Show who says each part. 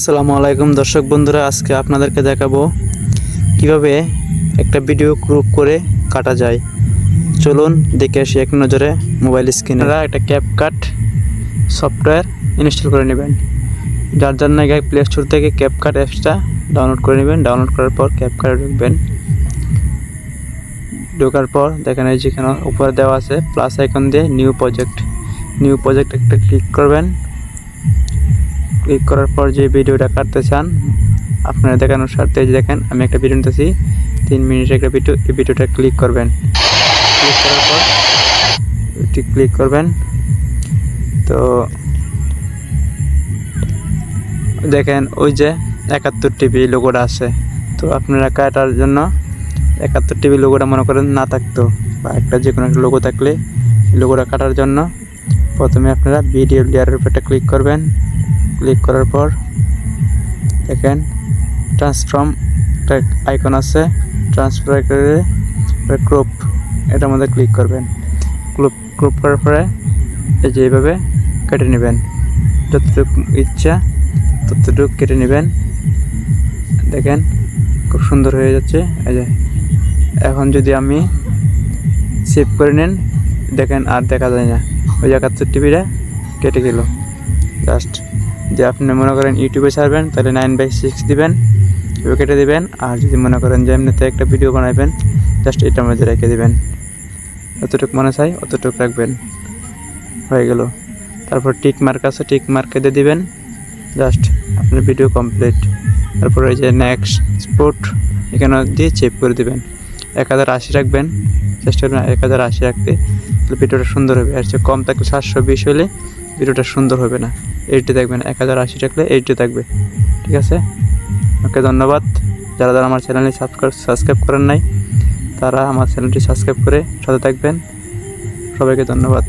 Speaker 1: আসসালামু আলাইকুম দর্শক বন্ধুরা, আজকে আপনাদেরকে দেখাবো কীভাবে একটা ভিডিও গ্রুপ করে কাটা যায়। চলুন দেখে আসি এক নজরে মোবাইল স্ক্রিনে একটা ক্যাপ কাট সফটওয়্যার ইনস্টল করে নেবেন। যার জন্য আগে প্লে স্টোর থেকে ক্যাপ কাট অ্যাপসটা ডাউনলোড করে নেবেন। ডাউনলোড করার পর ক্যাপ কাটে ঢুকবেন। ঢোকার পর দেখেন এই যেখানে উপরে দেওয়া আছে প্লাস আইকন দিয়ে নিউ প্রজেক্ট নিউ প্রজেক্ট একটা ক্লিক করবেন। ক্লিক করার পর যে ভিডিওটা কাটতে চান, আপনারা দেখানোর স্বার্থে দেখেন, আমি একটা ভিডিও নিতেছি। তিন মিনিটের একটা ভিডিও এই ভিডিওটা ক্লিক করবেন। ক্লিক করার পর এটি ক্লিক করবেন। তো দেখেন, ওই যে একাত্তর টিভি লোগোটা আছে। তো আপনারা কাটার জন্য একাত্তর টিভি লোগোটা মনে করেন না থাকতো, বা একটা যে কোনো একটা লোগো থাকলে লোগোটা কাটার জন্য প্রথমে আপনারা ভিডিও লেয়ারের উপর ক্লিক করবেন। ক্লিক করার পর দেখেন ট্রান্সফর্ম একটা আইকন আছে। ট্রান্সফার করে ক্রপ এটার মধ্যে ক্লিক করবেন। ক্রপ ক্রপ করার পরে এই যে এইভাবে কেটে নেবেন। যতটুকু ইচ্ছা ততটুকু কেটে নেবেন। দেখেন, খুব সুন্দর হয়ে যাচ্ছে। এই যে, এখন যদি আমি সেভ করে নেন, দেখেন আর দেখা যায় না। ওই একাত্তর টিভিটা কেটে গেল। জাস্ট যে আপনি মনে করেন ইউটিউবে ছাড়বেন, তাহলে নাইন বাই সিক্স দিবেন কেটে দিবেন, আর যদি মনে করেন যে এমনিতে একটা ভিডিও বানাবেন জাস্ট এটার মধ্যে রেখে দিবেন। যতটুকু মনে চাই, অতটুকু রাখবেন। হয়ে গেল। তারপর টিক মার্ক আছে টিক মার্ক দিয়ে দিবেন। জাস্ট আপনার ভিডিও কমপ্লিট তারপর এই যে নেক্সট স্পোর্ট এখানে দিয়ে চেপ করে দিবেন। এক হাজার আশি রাখবেন। চেষ্টা করবেন এক হাজার আশি রাখতে। তাহলে ভিডিওটা সুন্দর হবে। আর চেয়ে কম থাকলে সাতশো বিশ হলে ভিডিওটা সুন্দর হবে না। এইটটি দেখবেন, এক হাজার আশি রাখলে এইটটি থাকবে। ঠিক আছে? ওকে, ধন্যবাদ। যারা যারা আমার চ্যানেলে সাবস্ক্রাইব সাবস্ক্রাইব করেন নাই, তারা আমার চ্যানেলটি সাবস্ক্রাইব করে সাথে থাকবেন। সবাইকে ধন্যবাদ।